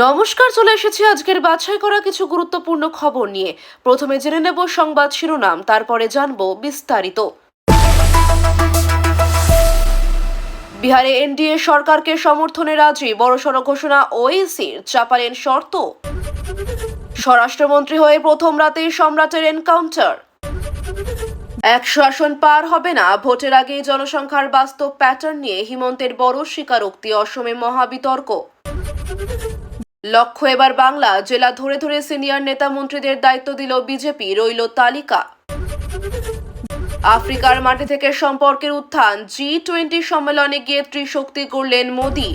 নমস্কার, চলে এসেছি আজকের বাছাই করা কিছু গুরুত্বপূর্ণ খবর নিয়ে। প্রথমে জেনে নেব সংবাদ শিরোনাম, তারপরে জানব বিস্তারিত। বিহারে এনডিএ সরকারকে সমর্থনে রাজি, বড়সড় ঘোষণা ওএসির চাপালেন শর্ত। স্বরাষ্ট্রমন্ত্রী হয়ে প্রথম রাতেই সম্রাটের এনকাউন্টার। একশো আসন পার হবে না, ভোটের আগে জনসংখ্যার বাস্তব প্যাটার্ন নিয়ে হিমন্তের বড় স্বীকারোক্তি, অসমে মহাবিতর্ক। লক্ষ্য এবার বাংলা। জেলা ধরে ধরে সিনিয়র নেতা মন্ত্রীদের দায়িত্ব দিল বিজেপি। রইল তালিকা। আফ্রিকার মাটি থেকে সম্পর্কের উত্থান। জি টোয়েন্টি সম্মেলনে গিয়ে ত্রিশক্তি করলেন মোদি।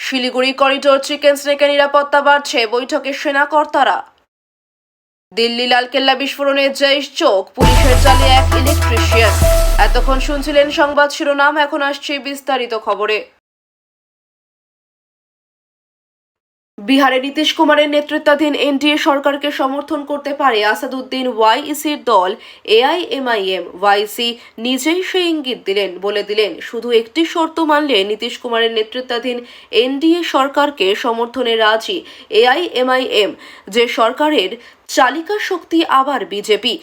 শিলিগুড়ি করিডোর চিকেন স্নেকের নিরাপত্তা বাড়ছে। বৈঠকে সেনা কর্তারা। দিল্লি লালকেল্লা বিস্ফোরণে জৈশ চোখ। পুলিশের জালে এক ইলেকট্রিশিয়ান। এতক্ষণ শুনছিলেন সংবাদ শিরোনাম। এখন আসছে বিস্তারিত খবরে। বিহারে নীতিশ কুমারের নেতৃত্বাধীন এনডিএ সরকারকে সমর্থন করতে পারে আসাদুদ্দিন ওয়াইসির দল। এআইএমআইএম ওয়াইসি নিজেই সেই ইঙ্গিত দিলেন, বলে দিলেন, শুধু একটি শর্ত মানলে নীতিশ কুমারের নেতৃত্বাধীন এনডিএ সরকারকে সমর্থনে রাজি। এআইএমআইএম, যে সরকারের চালিকা শক্তি আবার বিজেপি।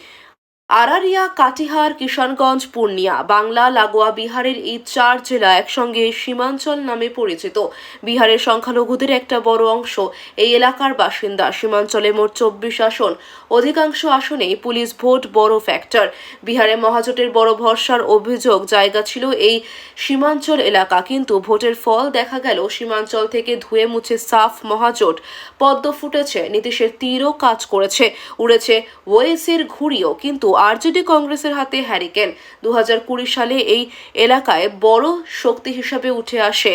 আরারিয়া, কাটিহার, কিষানগঞ্জ, পূর্ণিয়া, বাংলা, লাগোয়া, বিহারের এই চার জেলা একসঙ্গে সীমাঞ্চল নামে পরিচিত। বিহারের সংখ্যালঘুদের একটা বড় অংশ এই এলাকার বাসিন্দা। সীমাঞ্চলে মোট চব্বিশ আসন। অধিকাংশ আসনেই পুলিশ ভোট বড় ফ্যাক্টর। বিহারে মহাজোটের বড় ভরসার অভিযোগ জায়গা ছিল এই সীমাঞ্চল এলাকা। কিন্তু ভোটের ফল দেখা গেল সীমাঞ্চল থেকে ধুয়ে মুছে সাফ মহাজোট। পদ্ম ফুটেছে, নীতিশের তীরও কাজ করেছে। উড়েছে ওয়েসির ঘুড়িও, কিন্তু আরজেডি কংগ্রেসের হাতে হ্যারিকেন। দু সালে এই এলাকায় বড় শক্তি হিসাবে উঠে আসে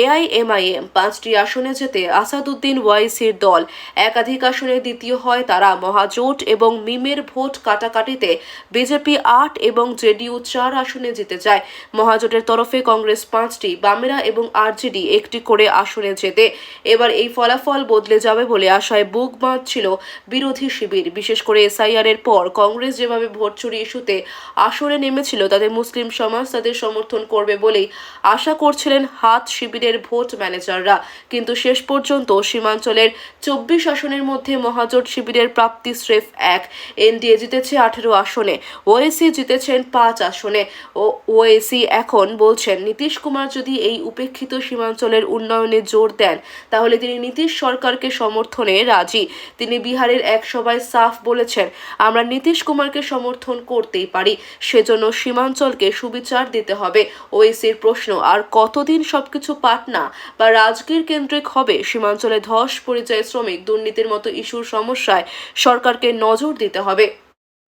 এআইএমআইএম। পাঁচটি আসনে যেতে আসাদুদ্দিন ওয়াইসির দল। একাধিক আসনে দ্বিতীয় হয় তারা মহাজোট এবং মিমের ভোট কাটাকাটিতে বিজেপি আট এবং জেডিইউ চার আসনে জিতে যায়। মহাজোটের তরফে কংগ্রেস পাঁচটি, বামেরা এবং আরজেডি একটি করে আসনে যেতে এবার এই ফলাফল বদলে যাবে বলে আশায় বুক বাঁধছিল বিরোধী শিবির। বিশেষ করে এসআইআর এর পর কংগ্রেস যেভাবে ভোট চুরি ইস্যুতে আসরে নেমেছিল। তাদের মুসলিম সমাজ তাদের সমর্থন করবে বলেই আশা করছিলেন হাত শিবিরের ভোট ম্যানেজাররা। কিন্তু শেষ পর্যন্ত সীমাঞ্চলের চব্বিশ আসনের মধ্যে মহাজোট শিবিরের প্রাপ্তি স্রেফ এক। এনডিএ জিতেছে আঠেরো আসনে, ওএসি জিতেছেন পাঁচ আসনে। ও, ওএসি এখন বলছেন, নীতিশ কুমার যদি এই উপেক্ষিত সীমাঞ্চলের উন্নয়নে জোর দেন, তাহলে তিনি নীতিশ সরকারকে সমর্থনে রাজি। তিনি বিহারের এক সভায় সাফ বলেছেন, আমরা নীতিশ কুমারকে সমর্থন করতেই পারি। সেজন্য সীমাঞ্চলকে সুবিচার দিতে হবে। ওএসির প্রশ্ন, আর কতদিন সবকিছু পাটনা বা রাজগীর কেন্দ্রিক হবে? সীমাঞ্চলে ধস পরিযায়ী শ্রমিক দুর্নীতির মতো ইস্যুর সমস্যায় সরকারকে নজর দিতে হবে।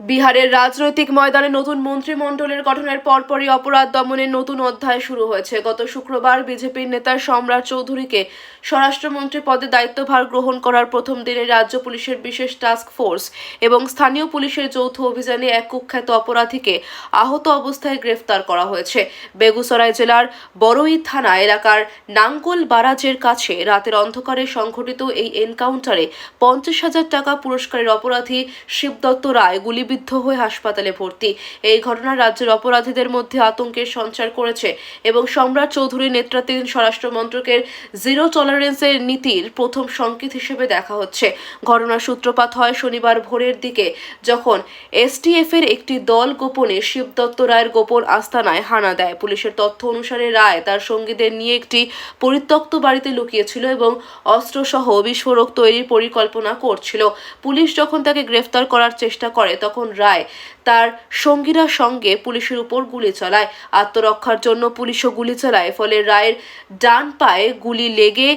বিহারের রাজনৈতিক ময়দানে নতুন মন্ত্রিমণ্ডলের গঠনের পরপরই অপরাধ দমনের নতুন অধ্যায় শুরু হয়েছে। গত শুক্রবার বিজেপির নেতা সম্রাট চৌধুরীকে স্বরাষ্ট্রমন্ত্রী পদে দায়িত্বভার গ্রহণ করার প্রথম দিনে রাজ্য পুলিশের বিশেষ টাস্ক ফোর্স এবং স্থানীয় পুলিশের যৌথ অভিযানে এক কুখ্যাত অপরাধীকে আহত অবস্থায় গ্রেফতার করা হয়েছে। বেগুসরাই জেলার বড়ই থানা এলাকার নাঙ্গল বারাজের কাছে রাতের অন্ধকারে সংঘটিত এই এনকাউন্টারে পঞ্চাশ হাজার টাকা পুরস্কারের অপরাধী শিবদত্ত রায় গুলিবিদ্ধ হয়ে হাসপাতালে ভর্তি। এই ঘটনা রাজ্যের অপরাধীদের মধ্যে আতঙ্কের সঞ্চার করেছে এবং সম্রাট চৌধুরীর নেতৃত্বাধীন স্বরাষ্ট্র মন্ত্রকের জিরো টলারেন্সের নীতির প্রথম সংকেত হিসেবে দেখা হচ্ছে। ঘটনার সূত্রপাত হয় শনিবার ভোরের দিকে, যখন এসটিএফ এর একটি দল গোপনে শিবদত্ত রায়ের গোপন আস্তানায় হানা দেয়। পুলিশের তথ্য অনুসারে রায় তার সঙ্গীদের নিয়ে একটি পরিত্যক্ত বাড়িতে লুকিয়েছিল এবং অস্ত্রসহ বিস্ফোরক তৈরির পরিকল্পনা করছিল। পুলিশ যখন তাকে গ্রেফতার করার চেষ্টা করে, তখন রায়। তার সঙ্গীরা সঙ্গে পুলিশের উপর গুলি চালায়। আত্মরক্ষার জন্য পুলিশও গুলি চালায়, ফলে রায়ের ডান পায়ে গুলি লেগে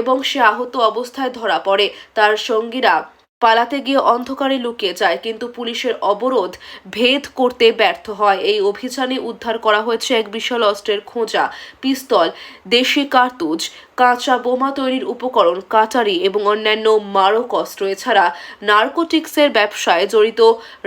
এবং সে আহত অবস্থায় ধরা পড়ে। তার সঙ্গীরা পালাতে গিয়ে অন্ধকারে লুকিয়ে যায়, কিন্তু পুলিশের অবরোধ ভেদ করতে ব্যর্থ হয়। এই অভিযানে উদ্ধার করা হয়েছে এক বিশাল অস্ত্রের খোঁজা, পিস্তল, দেশি কার্তুজ কাঁচা বোমা তৈরির উপকরণ কাটারি এবং অন্যান্য মারক অস্ত্র, এছাড়া নার্কোটিক্সের ব্যবসায় জড়িত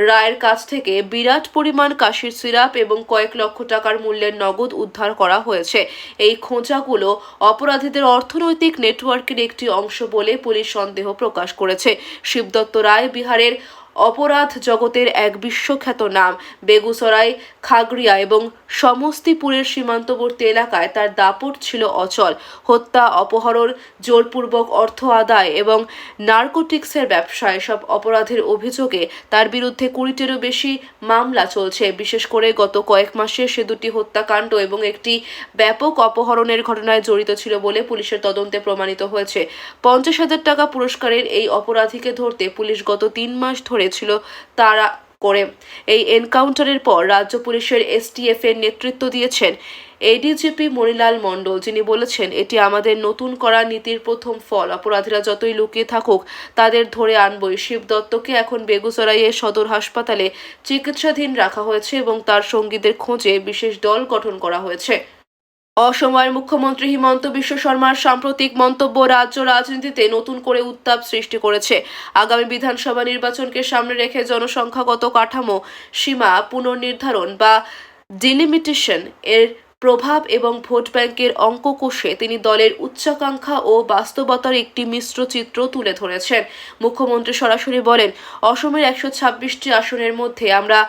রায়ের কাছ থেকে বিরাট পরিমাণ কাশির সিরাপ এবং কয়েক লক্ষ টাকার মূল্যের নগদ উদ্ধার করা হয়েছে। এই খোঁজাগুলো অপরাধীদের অর্থনৈতিক নেটওয়ার্কের একটি অংশ বলে পুলিশ সন্দেহ প্রকাশ করেছে। শিবদত্ত রায় বিহারের অপরাধ জগতের এক বিশ্বখ্যাত নাম, বেগুসরাই, খাগড়িয়া এবং সমস্তিপুরের সীমান্তবর্তী এলাকায় তার দাপট ছিল অচল। হত্যা, অপহরণ, জোরপূর্বক অর্থ আদায় এবং নার্কোটিক্সের ব্যবসায় সব অপরাধের অভিযোগে তার বিরুদ্ধে কুড়িটিরও বেশি মামলা চলছে। বিশেষ করে গত কয়েক মাসে সে দুটি হত্যাকাণ্ড এবং একটি ব্যাপক অপহরণের ঘটনায় জড়িত ছিল বলে পুলিশের তদন্তে প্রমাণিত হয়েছে। পঞ্চাশ হাজার টাকা পুরস্কারের এই অপরাধীকে ধরতে পুলিশ গত তিন মাস ধরে ছিল তারা করে। এই এনকাউন্টারের পর রাজ্য পুলিশের এসটিএফ এর নেতৃত্ব দিয়েছেন এডিজিপি মণিলাল মণ্ডল, যিনি বলেছেন, এটি আমাদের নতুন করা নীতির প্রথম ফল। অপরাধীরা যতই লুকিয়ে থাকুক, তাদের ধরে আনবই। শিব দত্তকে এখন বেগুসরাইয়ের সদর হাসপাতালে চিকিৎসাধীন রাখা হয়েছে এবং তার সঙ্গীদের খোঁজে বিশেষ দল গঠন করা হয়েছে। অসময়ের মুখ্যমন্ত্রী হিমন্ত বিশ্ব শর্মার সাম্প্রতিক মন্তব্য রাজ্য রাজনীতিতে নতুন করে উত্তাপ সৃষ্টি করেছে। আগামী বিধানসভা নির্বাচনকে সামনে রেখে জনসংখ্যাগত কাঠামো সীমা পুনর্নির্ধারণ বা ডিলিমিটেশন এর প্রভাব এবং ভোট ব্যাংকের অঙ্ক কষে তিনি দলের উচ্চাকাঙ্ক্ষা ও বাস্তবতার একটি মিশ্র চিত্র তুলে ধরেছেন। মুখ্যমন্ত্রী সরাসরি বলেন, অসমের একশো ছাব্বিশটি আসনের মধ্যে আমরা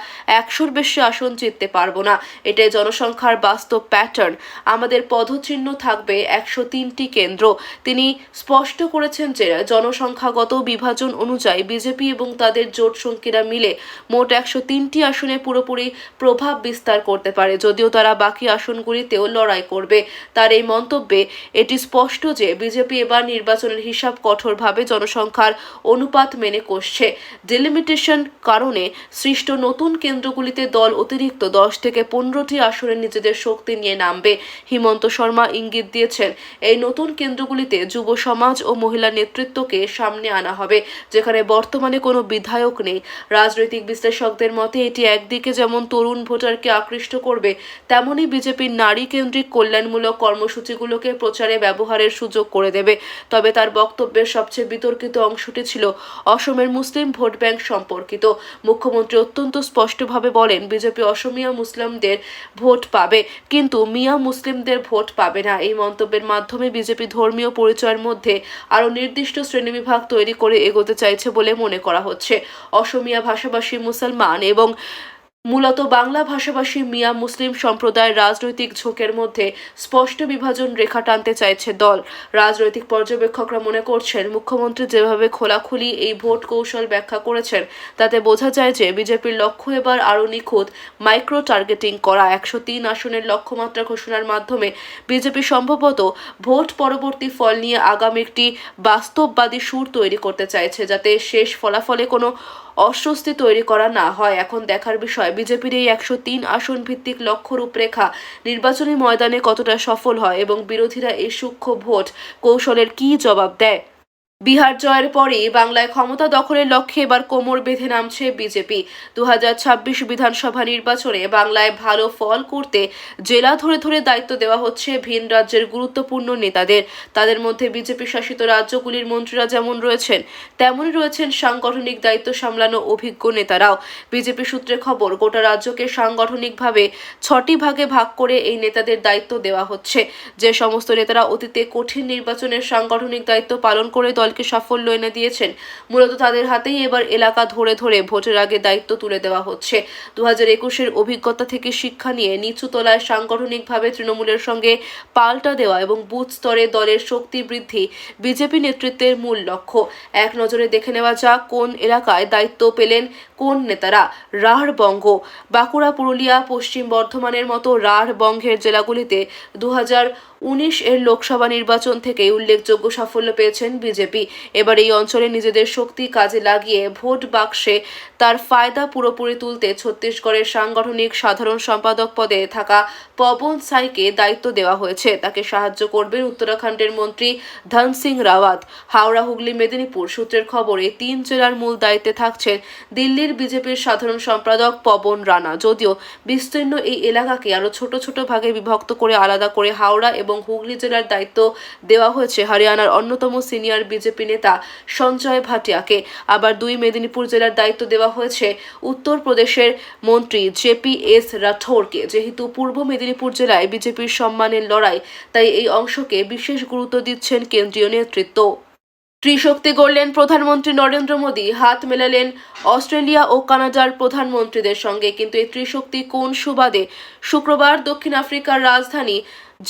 একশোর বেশি আসন জিততে পারব না। এটাই জনসংখ্যার বাস্তব প্যাটার্ন। আমাদের পদচিহ্ন থাকবে একশো তিনটি কেন্দ্র। তিনি স্পষ্ট করেছেন যে, জনসংখ্যাগত বিভাজন অনুযায়ী বিজেপি এবং তাদের জোট সঙ্গীরা মিলে মোট একশো তিনটি আসনে পুরোপুরি প্রভাব বিস্তার করতে পারে। যদিও তারা বাকি আসনগুলিতেও লড়াই করবে। তার এই মন্তব্যে এটি স্পষ্ট যে বিজেপি এবার নির্বাচনের হিসাব কঠোরভাবে জনসংখ্যার অনুপাত মেনে কষছে। ডিলিমিটেশন কারণে সৃষ্ট নতুন কেন্দ্রগুলিতে দল অতিরিক্ত দশ থেকে পনেরোটি আসনে নিজেদের শক্তি নিয়ে নামবে। হিমন্ত শর্মা ইঙ্গিত দিয়েছেন, এই নতুন কেন্দ্রগুলিতে যুব সমাজ ও মহিলা নেতৃত্বকে সামনে আনা হবে, যেখানে বর্তমানে কোনো বিধায়ক নেই। রাজনৈতিক বিশ্লেষকদের মতে এটি একদিকে যেমন তরুণ ভোটারকে আকৃষ্ট করবে তেমনই বিজেপির নারী কেন্দ্রিক কল্যাণমূলক কর্মসূচিগুলোকে প্রচারে ব্যবহারের সুযোগ করে দেবে। তবে তার বক্তব্যের সবচেয়ে বিতর্কিত অংশটি ছিল অসমের মুসলিম ভোট ব্যাংক সম্পর্কিত। মুখ্যমন্ত্রী অত্যন্ত স্পষ্টভাবে বলেন, বিজেপি অসমিয়া মুসলিমদের ভোট পাবে, কিন্তু মিয়া মুসলিমদের ভোট পাবে না। এই মন্তব্যের মাধ্যমে বিজেপি ধর্মীয় পরিচয়ের মধ্যে আরও নির্দিষ্ট শ্রেণীবিভাগ তৈরি করে এগোতে চাইছে বলে মনে করা হচ্ছে। অসমিয়া ভাষাভাষী মুসলমান এবং মূলত বাংলা ভাষাভাষী মিয়া মুসলিম সম্প্রদায়ের রাজনৈতিক ঝোঁকের মধ্যে স্পষ্ট বিভাজন রেখা টানতে চাইছে দল। রাজনৈতিক পর্যবেক্ষকরা মনে করছেন, মুখ্যমন্ত্রী যেভাবে খোলাখুলি এই ভোট কৌশল ব্যাখ্যা করেছেন, তাতে বোঝা যায় যে বিজেপির লক্ষ্য এবার আরও নিখুঁত মাইক্রো টার্গেটিং করা। একশো তিন আসনের লক্ষ্যমাত্রা ঘোষণার মাধ্যমে বিজেপি সম্ভবত ভোট পরবর্তী ফল নিয়ে আগামী একটি বাস্তববাদী সুর তৈরি করতে চাইছে, যাতে শেষ ফলাফলে কোনো অস্বস্তি তৈরি করা না হয়। এখন দেখার বিষয়, বিজেপির এই একশো তিন আসন ভিত্তিক লক্ষ্য রূপরেখা নির্বাচনী ময়দানে কতটা সফল হয় এবং বিরোধীরা এই সূক্ষ্ম ভোট কৌশলের কি জবাব দেয়? বিহার জয়ের পরেই বাংলায় ক্ষমতা দখলের লক্ষ্যে এবার কোমর বেঁধে নামছে বিজেপি। দু হাজার ছাব্বিশ বিধানসভা নির্বাচনে বাংলায় ভালো ফল করতে জেলা ধরে ধরে দায়িত্ব দেওয়া হচ্ছে ভিন রাজ্যের গুরুত্বপূর্ণ নেতাদের। তাদের মধ্যে বিজেপি শাসিত রাজ্যগুলির মন্ত্রীরা যেমন রয়েছেন, তেমনই রয়েছেন সাংগঠনিক দায়িত্ব সামলানো অভিজ্ঞ নেতারাও। বিজেপি সূত্রে খবর, গোটা রাজ্যকে সাংগঠনিকভাবে ছটি ভাগে ভাগ করে এই নেতাদের দায়িত্ব দেওয়া হচ্ছে। যে সমস্ত নেতারা অতীতে কঠিন নির্বাচনের সাংগঠনিক দায়িত্ব পালন করে দলকে সাফল্য এনে দিয়েছেন। মূলত তাদের হাতেই এবার এলাকা ধরে ধরে ভোটের আগে দায়িত্ব তুলে দেওয়া হচ্ছে। দু হাজার একুশের অভিজ্ঞতা থেকে শিক্ষা নিয়ে নিচু তলায় সাংগঠনিকভাবে তৃণমূলের সঙ্গে পাল্টা দেওয়া এবং বুথ স্তরে দলের শক্তি বৃদ্ধি বিজেপি নেতৃত্বের মূল লক্ষ্য। এক নজরে দেখে নেওয়া যাক কোন এলাকায় দায়িত্ব পেলেন কোন নেতারা। রাঢ় বঙ্গ, বাঁকুড়া, পুরুলিয়া, পশ্চিম বর্ধমানের মতো রাঢ় বঙ্গের জেলাগুলিতে দু হাজার উনিশ এর লোকসভা নির্বাচন থেকে উল্লেখযোগ্য সাফল্য পেয়েছেন বিজেপি। এবার এই অঞ্চলে নিজেদের শক্তি কাজে লাগিয়ে ভোট বাক্সে তার ফায়দা পুরোপুরি তুলতে ছত্তিশগড়ের সাংগঠনিক সাধারণ সম্পাদক পদে থাকা পবন সাইকে দায়িত্ব দেওয়া হয়েছে। তাকে সাহায্য করবেন উত্তরাখণ্ডের মন্ত্রী ধন সিং রাওয়াত। হাওড়া, হুগলি, মেদিনীপুর সূত্রের খবরে তিন জেলার মূল দায়িত্বে থাকছেন দিল্লির বিজেপির সাধারণ সম্পাদক পবন রানা। যদিও বিস্তীর্ণ এই এলাকাকে আরও ছোট ছোট ভাগে বিভক্ত করে আলাদা করে হাওড়া এবং হুগলি জেলার দায়িত্ব দেওয়া হয়েছে হরিয়ানার অন্যতম সিনিয়র বিজেপি নেতা সঞ্জয় ভাটিয়াকে। আবার দুই মেদিনীপুর জেলার দায়িত্ব দেওয়া হয়েছে উত্তরপ্রদেশের মন্ত্রী জেপি এস রাঠোরকে যেহেতু পূর্ব মেদিনীপুর জেলায় বিজেপির সম্মানের লড়াই, তাই এই অংশকে বিশেষ গুরুত্ব দিচ্ছেন কেন্দ্রীয় নেতৃত্ব। ত্রিশক্তি গড়লেন প্রধানমন্ত্রী নরেন্দ্র মোদী, হাত মেলালেন অস্ট্রেলিয়া ও কানাডার প্রধানমন্ত্রীদের সঙ্গে। কিন্তু এই ত্রিশক্তি কোন সুবাদে? শুক্রবার দক্ষিণ আফ্রিকার রাজধানী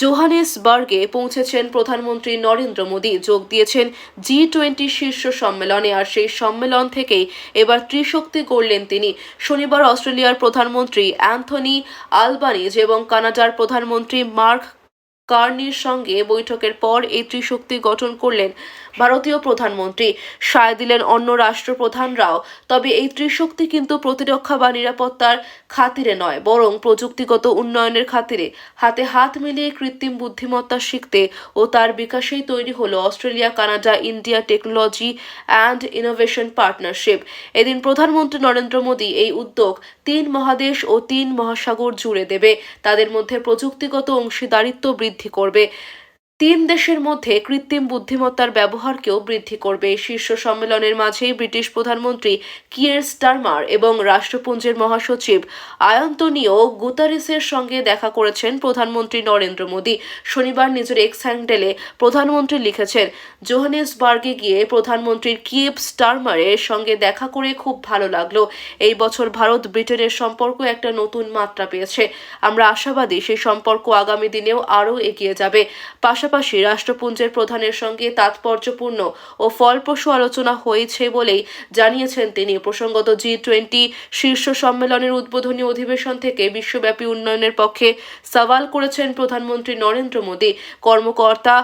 জোহানেসবার্গে পৌঁছেছেন প্রধানমন্ত্রী নরেন্দ্র মোদী। যোগ দিয়েছেন জি টোয়েন্টি শীর্ষ সম্মেলনে আর সেই সম্মেলন থেকেই এবার ত্রিশক্তি করলেন তিনি। শনিবার অস্ট্রেলিয়ার প্রধানমন্ত্রী অ্যান্থনি আলবানিজ এবং কানাডার প্রধানমন্ত্রী মার্ক কার্নির সঙ্গে বৈঠকের পর এই ত্রিশক্তি গঠন করলেন ভারতীয় প্রধানমন্ত্রী। সায় দিলেন অন্য রাষ্ট্রপ্রধানরাও। তবে এই ত্রিশক্তি কিন্তু প্রতিরক্ষা বা নিরাপত্তার খাতিরে নয়, বরং প্রযুক্তিগত উন্নয়নের খাতিরে। হাতে হাত মিলিয়ে কৃত্রিম বুদ্ধিমত্তা শিখতে ও তার বিকাশেই তৈরি হলো Australia, Canada, India technology and innovation partnership. এদিন প্রধানমন্ত্রী নরেন্দ্র মোদী এই উদ্যোগ তিন মহাদেশ ও তিন মহাসাগর জুড়ে দেবে। তাদের মধ্যে প্রযুক্তিগত অংশীদারিত্ব বৃদ্ধি করবে। তিন দেশের মধ্যে কৃত্রিম বুদ্ধিমত্তার ব্যবহারকেও বৃদ্ধি করবে। শীর্ষ সম্মেলনের মাঝেই ব্রিটিশ প্রধানমন্ত্রী কিয়ের স্টারমার এবং রাষ্ট্রপুঞ্জের মহাসচিব আয়ন্তনীয় গুতারেসের সঙ্গে দেখা করেছেন প্রধানমন্ত্রী নরেন্দ্র মোদী। শনিবার নিজের এক্স হ্যান্ডেলে প্রধানমন্ত্রী লিখেছেন, জোহানেসবার্গে গিয়ে প্রধানমন্ত্রীর কিয়েভ স্টারমারের সঙ্গে দেখা করে খুব ভালো লাগল। এই বছর ভারত ব্রিটেনের সম্পর্ক একটা নতুন মাত্রা পেয়েছে। আমরা আশাবাদী সেই সম্পর্ক আগামী দিনেও আরও এগিয়ে যাবে। পাশাপাশি রাষ্ট্রপুঞ্জের প্রধানের সঙ্গে তাৎপর্যপূর্ণ ও ফলপ্রসূ আলোচনা হয়েছে বলেই জানিয়েছেন তিনি। প্রসঙ্গত জি টোয়েন্টি শীর্ষ সম্মেলনের উদ্বোধনী অধিবেশন থেকে বিশ্বব্যাপী উন্নয়নের পক্ষে সওয়াল করেছেন প্রধানমন্ত্রী নরেন্দ্র মোদী। কর্মকর্তা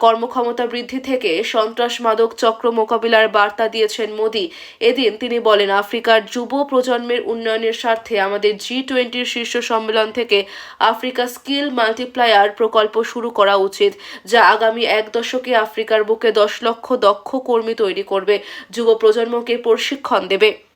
কর্মক্ষমতা বৃদ্ধি থেকে সন্ত্রাস মাদক চক্র মোকাবিলার বার্তা দিয়েছেন মোদী। এদিন তিনি বলেন, আফ্রিকার যুব প্রজন্মের উন্নয়নের স্বার্থে আমাদের জি টোয়েন্টির শীর্ষ সম্মেলন থেকে আফ্রিকা স্কিল মাল্টিপ্লায়ার প্রকল্প শুরু করা উচিত। যা আগামী এক দশকে আফ্রিকার বুকে দশ লক্ষ দক্ষ কর্মী তৈরি করবে, যুব প্রজন্মকে প্রশিক্ষণ দেবে।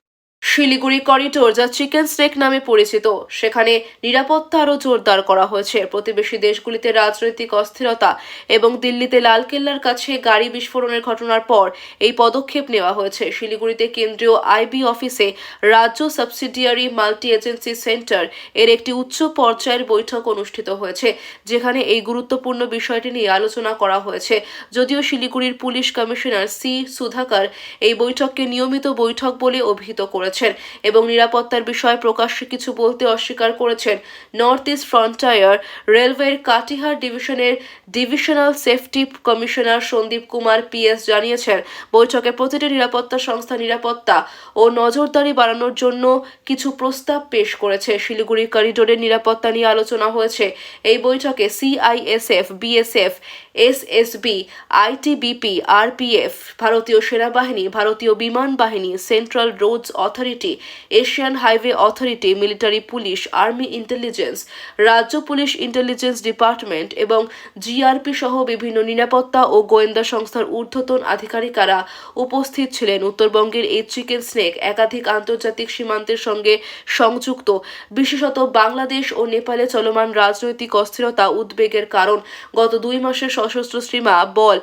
শিলিগুড়ি করিডোর যা চিকেন স্নেক নামে পরিচিত। সেখানে নিরাপত্তা আরও জোরদার করা হয়েছে। প্রতিবেশী দেশগুলিতে রাজনৈতিক অস্থিরতা এবং দিল্লিতে লালকেল্লার কাছে গাড়ি বিস্ফোরণের ঘটনার পর এই পদক্ষেপ নেওয়া হয়েছে। শিলিগুড়িতে কেন্দ্রীয় আইবি অফিসে রাজ্য সাবসিডিয়ারি মাল্টি এজেন্সি সেন্টার এর একটি উচ্চ পর্যায়ের বৈঠক অনুষ্ঠিত হয়েছে, যেখানে এই গুরুত্বপূর্ণ বিষয়টি নিয়ে আলোচনা করা হয়েছে। যদিও শিলিগুড়ির পুলিশ কমিশনার সি সুধাকর এই বৈঠককে নিয়মিত বৈঠক বলে অভিহিত করেছেন এবং নিরাপত্তার বিষয়ে প্রকাশ্যে কিছু বলতে অস্বীকার করেছেন। নর্থ ইস্ট ফ্রন্টায়ার রেলওয়ের কাটিহার ডিভিশনের divisional safety commissioner Sandeep Kumar PS জানিয়েছেন, বৈঠকে প্রতিটি নিরাপত্তা সংস্থা নিরাপত্তা ও নজরদারি বাড়ানোর জন্য কিছু প্রস্তাব পেশ করেছে। শিলিগুড়ি করিডোরের নিরাপত্তা নিয়ে আলোচনা হয়েছে। এই বৈঠকে CISF BSF SSB, ITBP, RPF, ভারতীয় সেনাবাহিনী, ভারতীয় বিমান বাহিনী central roads authority, Asian highway authority, military police, army intelligence, রাজ্য পুলিশ ইন্টেলিজেন্স ডিপার্টমেন্ট এবং জিআরপি সহ বিভিন্ন নিরাপত্তা ও গোয়েন্দা সংস্থার ঊর্ধ্বতন আধিকারিকেরা উপস্থিত ছিলেন। উত্তরবঙ্গের এই চিকেন স্নেক একাধিক আন্তর্জাতিক সীমান্তের সঙ্গে সংযুক্ত। বিশেষত বাংলাদেশ ও নেপালে চলমান রাজনৈতিক অস্থিরতা উদ্বেগের কারণ। গত দুই মাসের সশস্ত্র সীমা, বল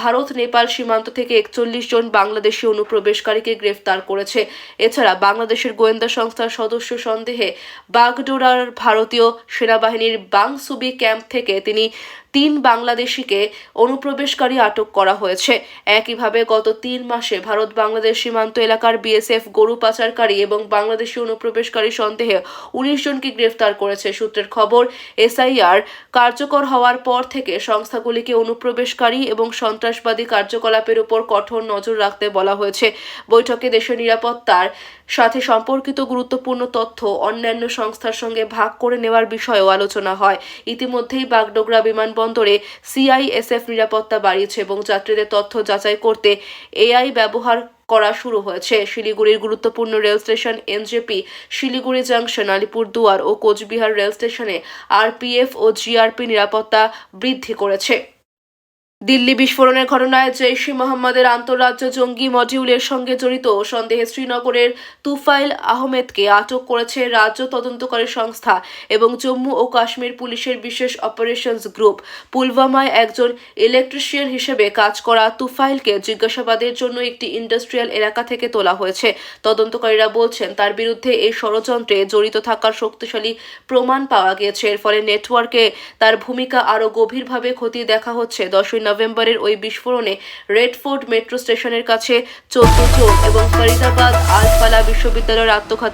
ভারত, নেপাল সীমান্ত থেকে একচল্লিশ জন বাংলাদেশি অনুপ্রবেশকারীকে গ্রেফতার করেছে। এছাড়া বাংলাদেশের গোয়েন্দা সংস্থার সদস্য সন্দেহে বাগডোরার ভারতীয় সেনাবাহিনীর বাংসুবি ক্যাম্প থেকে তিনি তিন বাংলাদেশিকে অনুপ্রবেশকারী আটক করা হয়েছে। একইভাবে গত তিন মাসে ভারত, বাংলাদেশ সীমান্ত এলাকার বিএসএফ গরু পাচারকারী এবং বাংলাদেশি অনুপ্রবেশকারী সন্দেহে উনিশ জনকে গ্রেফতার করেছে সূত্রের খবর, এসআইআর কার্যকর হওয়ার পর থেকে সংস্থাগুলিকে অনুপ্রবেশকারী এবং সন্ত্রাসবাদী কার্যকলাপের উপর কঠোর নজর রাখতে বলা হয়েছে। বৈঠকে দেশের নিরাপত্তার সাথে সম্পর্কিত গুরুত্বপূর্ণ তথ্য অন্যান্য সংস্থার সঙ্গে ভাগ করে নেওয়ার বিষয়েও আলোচনা হয়। ইতিমধ্যেই বাগডোগরা বিমানবন্দরে সিআইএসএফ নিরাপত্তা বাড়িয়েছে এবং যাত্রীদের তথ্য যাচাই করতে এআই ব্যবহার করা শুরু হয়েছে। শিলিগুড়ির গুরুত্বপূর্ণ rail station NJP, Siliguri junction Alipurduar ও কোচবিহার রেল স্টেশনে আরপিএফ ও জিআরপি নিরাপত্তা বৃদ্ধি করেছে। দিল্লি বিস্ফোরণের ঘটনায় জৈশ মোহাম্মদের আন্তঃরাজ্য জঙ্গি মডিউলের সঙ্গে জড়িত সন্দেহে শ্রীনগরের তুফাইল আহমেদকে আটক করেছে রাজ্য তদন্তকারী সংস্থা এবং জম্মু ও কাশ্মীর পুলিশের বিশেষ অপারেশনস গ্রুপ। পুলওয়ামায় একজন ইলেকট্রিশিয়ান হিসেবে কাজ করা তুফাইলকে জিজ্ঞাসাবাদের জন্য একটি ইন্ডাস্ট্রিয়াল এলাকা থেকে তোলা হয়েছে। তদন্তকারীরা বলছেন, তার বিরুদ্ধে এই ষড়যন্ত্রে জড়িত থাকার শক্তিশালী প্রমাণ পাওয়া গিয়েছে। এর ফলে নেটওয়ার্কে তার ভূমিকা আরও গভীরভাবে ক্ষতি দেখা হচ্ছে। দশই নভেম্বরের ওই বিস্ফোরণে রেডফোর্ট মেট্রো স্টেশনের কাছে চোদ্দ চোখ এবং ফরিদাবাদ আলফালা বিশ্ববিদ্যালয়ের আত্মঘাতী